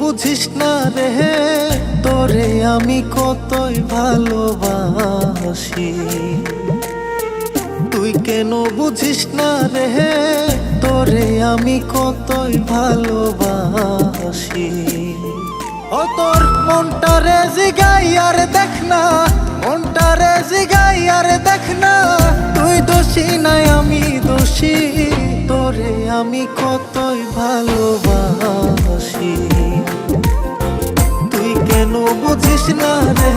বুঝিস না রে তোরে আমি কতই ভালোবাসি। তুই কেন বুঝিস না রে তোরে আমি কতই ভালোবাসি। ও তোর মনটা রে জিগাই আর দেখ না, মনটা রে জিগাই আর দেখ না, তুই দোষী নাই আমি দোষী, তোরে আমি কতই ভালোবাসি। বুঝিস না রে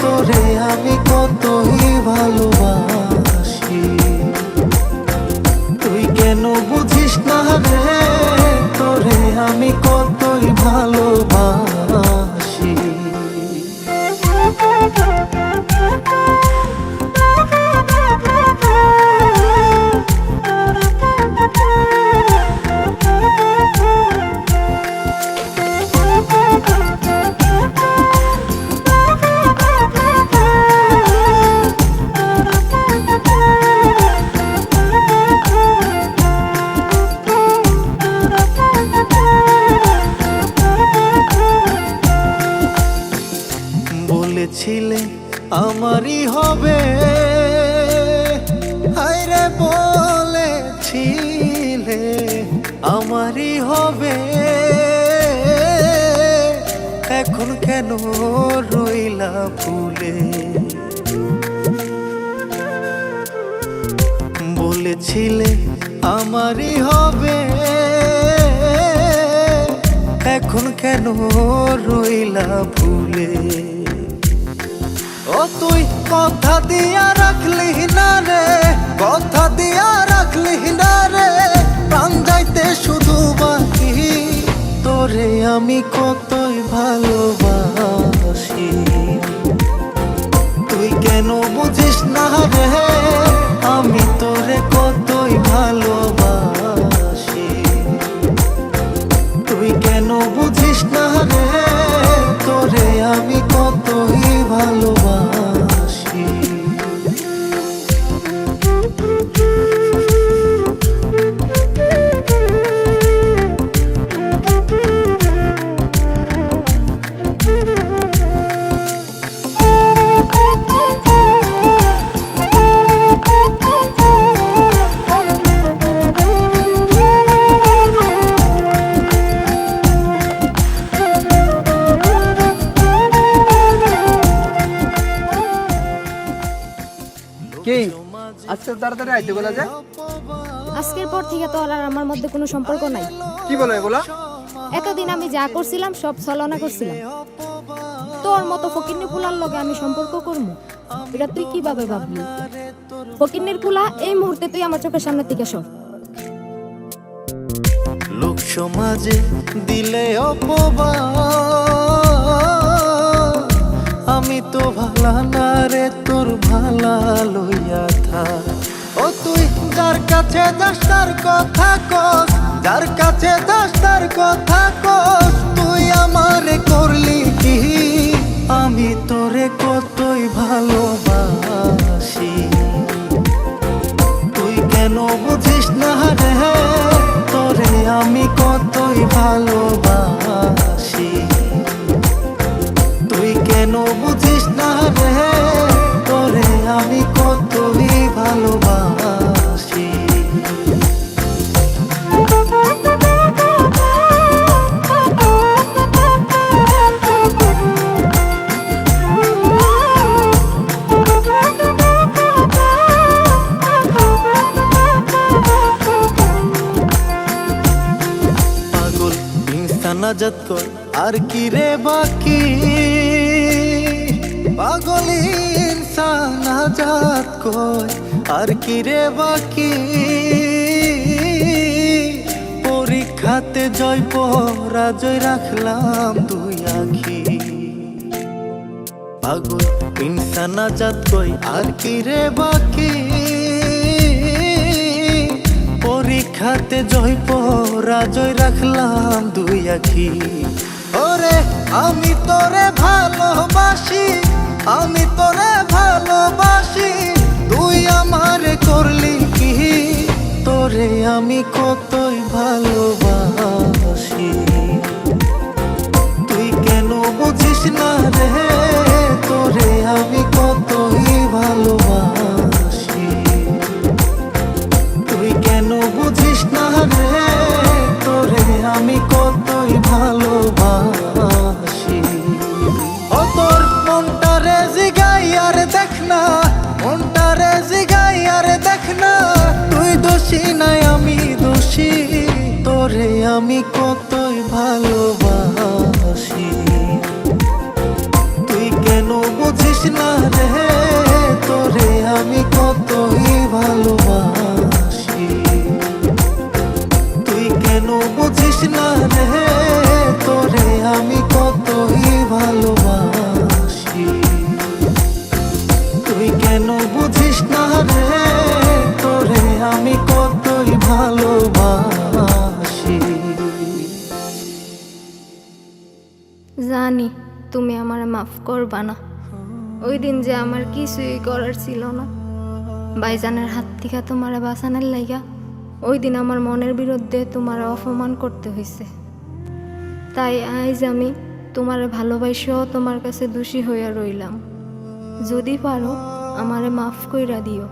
তোরে আমি কতই বলেছিলে আমারই হবে। হায়রে বলেছিলে, আমারই হবে। এখন কেন রইলা ফুলে? বলেছিলে, আমারই হবে। এখন কেন রইলা ভুলে ও তুই কথা দিয়া রাখলি না রে, কথা দিয়া রাখলি না রে, প্রাণ যাইতে শুধু বাকি। তোরে আমি কতই ভালোবাসি। তুই কেন বুঝিস না রে, আমি তোরে কতই ভালোবাসি ভালোবাসি। কি? আজকে তাড়াতাড়ি আইতে বলা যায় আজকের পর থেকে তো আর আমার মধ্যে কোনো সম্পর্ক নাই। কি বলো এগুলা? এতদিন আমি যা করছিলাম সব ছলনা করছিলাম। তোর মতো ফুলার লগে আমি সম্পর্ক করব? এটা তুই কীভাবে ভাবলি? ফকিন্নির ফুলা এই মুহূর্তে তুই আমার চোখের সামনে থেকে সর। লোক সমাজে দিলে অপবাদ। আমি তো ভালা না ভালা লইয়া থা। ও তুই যার কাছে যাস তার কথা কস, যার কাছে যাস তার কথা কস, তুই আমারে করলি কি? আমি তোরে কতই ভালোবাসি। তুই কেন বুঝিস না রে? তোরে আমি কতই ভালোবাসি। তুই কেন বুঝিস আজাদ কর। আর কি রে বাকি? পাগল ইনসান আজাদ আর কি রে বাকি? পরীক্ষাতে জয় পরাজয় রাখলাম দুই আখি। পাগল ইনসান আজাদ আর কি রে বাকি? পরীক্ষাতে জয় পরা জয় রাখলাম দুই আখি। ওরে, আমি তোরে ভালোবাসি, আমি তোরে ভালোবাসি, তুই আমার করলি কি? তোরে আমি কতই আমি কতই ভালোবাসি। তুই কেন বুঝিস না জানি তুমি আমার মাফ করবা না। ওই দিন যে আমার কিছুই করার ছিল না। বাইজানের হাত থেকে তোমার বাঁচানোর লাইগা ওই দিন আমার মনের বিরুদ্ধে তোমার অপমান করতে হয়েছে তাই আজ আমি তোমার ভালোবাসেও তোমার কাছে দোষী হইয়া রইলাম। যদি পারো, আমারে মাফ কইরা দিও।